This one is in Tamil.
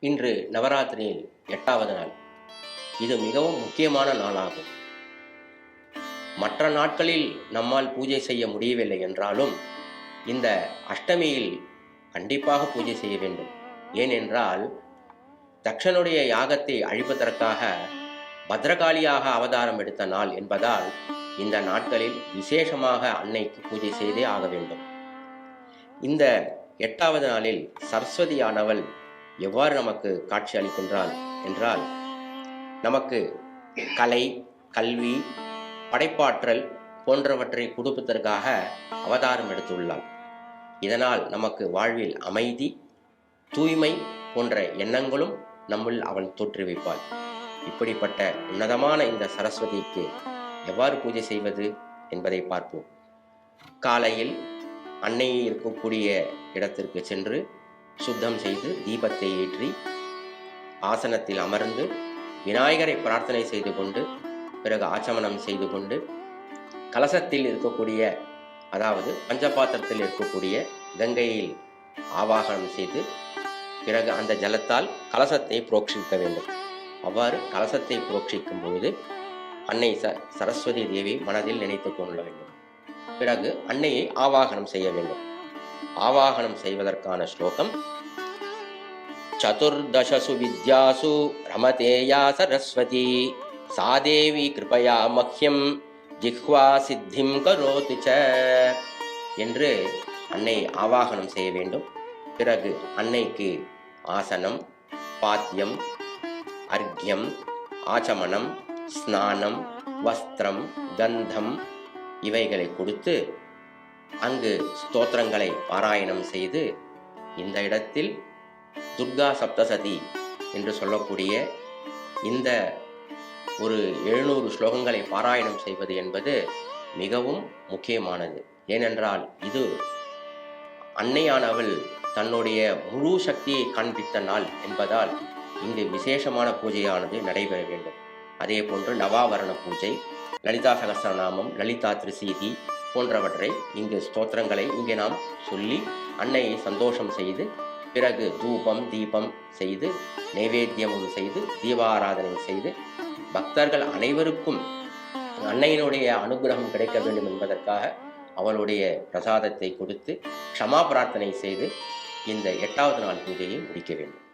இன்று நவராத்திரியின் எட்டாவது நாள். இது மிகவும் முக்கியமான நாளாகும். மற்ற நாட்களில் நம்மால் பூஜை செய்ய முடியவில்லை என்றாலும் இந்த அஷ்டமியில் கண்டிப்பாக பூஜை செய்ய வேண்டும். ஏனென்றால் தக்ஷனுடைய யாகத்தை அழிப்பதற்காக பத்ரகாளியாக அவதாரம் எடுத்த நாள் என்பதால் இந்த நாட்களில் விசேஷமாக அன்னைக்கு பூஜை செய்தே ஆக வேண்டும். இந்த எட்டாவது நாளில் சரஸ்வதியானவள் எவ்வாறு நமக்கு காட்சி அளிக்கின்றாள் என்றால் நமக்கு கலை கல்வி படைப்பாற்றல் போன்றவற்றை கொடுப்பதற்காக அவதாரம் எடுத்துள்ளாள் இதனால் நமக்கு வாழ்வில் அமைதி தூய்மை போன்ற எண்ணங்களும் நம்முள் அவள் தோற்றுவிப்பாள் இப்படிப்பட்ட உன்னதமான இந்த சரஸ்வதிக்கு எவ்வாறு பூஜை செய்வது என்பதை பார்ப்போம். காலையில் அன்னை இருக்கக்கூடிய இடத்திற்கு சென்று சுத்தம் செய்து தீபத்தை ஏற்றி ஆசனத்தில் அமர்ந்து விநாயகரை பிரார்த்தனை செய்து கொண்டு பிறகு ஆச்சமனம் செய்து கொண்டு கலசத்தில் இருக்கக்கூடிய அதாவது பஞ்சபாத்திரத்தில் இருக்கக்கூடிய கங்கையில் ஆவாகனம் செய்து பிறகு அந்த ஜலத்தால் கலசத்தை புரோக்ஷிக்க வேண்டும். அவ்வாறு கலசத்தை புரோக்ஷிக்கும் பொழுது அன்னை ச சரஸ்வதி தேவி மனதில் நினைத்து கொள்ள வேண்டும். பிறகு அன்னையை ஆவாகனம் செய்ய வேண்டும். ஆவாகனம் செய்வதற்கான ஸ்லோகம். சதுர்தசசு வித்யாசு ரமதேயா சரஸ்வதி. சாதேவி கிருபயா மஹ்யம் ஜிஹ்வா சித்திம் கரோது ச. என்று அன்னை ஆவாகனம் செய்ய வேண்டும். பிறகு அன்னைக்கு ஆசனம் பாத்தியம் அர்க்யம் ஆச்சமனம் ஸ்நானம் வஸ்திரம் கந்தம் இவைகளை கொடுத்து அங்கு ஸ்தோத்திரங்களை பாராயணம் செய்து இந்த இடத்தில் துர்கா சப்தசதி என்று சொல்லக்கூடிய இந்த ஒரு எழுநூறு ஸ்லோகங்களை பாராயணம் செய்வது என்பது மிகவும் முக்கியமானது. ஏனென்றால் இது அன்னையானவள் தன்னுடைய முழு சக்தியை காண்பித்த நாள் என்பதால் இங்கு விசேஷமான பூஜையானது நடைபெற வேண்டும். அதே போன்று நவாவரண பூஜை லலிதா சகசரநாமம் லலிதா திரிசீதி போன்றவற்றை இங்கு ஸ்தோத்திரங்களை இங்கே நாம் சொல்லி அன்னையை சந்தோஷம் செய்து பிறகு தூபம் தீபம் செய்து நைவேத்தியமும் செய்து தீபாராதனை செய்து பக்தர்கள் அனைவருக்கும் அன்னையினுடைய அனுகிரகம் கிடைக்க வேண்டும் என்பதற்காக அவளுடைய பிரசாதத்தை கொடுத்து க்ஷமா பிரார்த்தனை செய்து இந்த எட்டாவது நாள் பூஜையை முடிக்க வேண்டும்.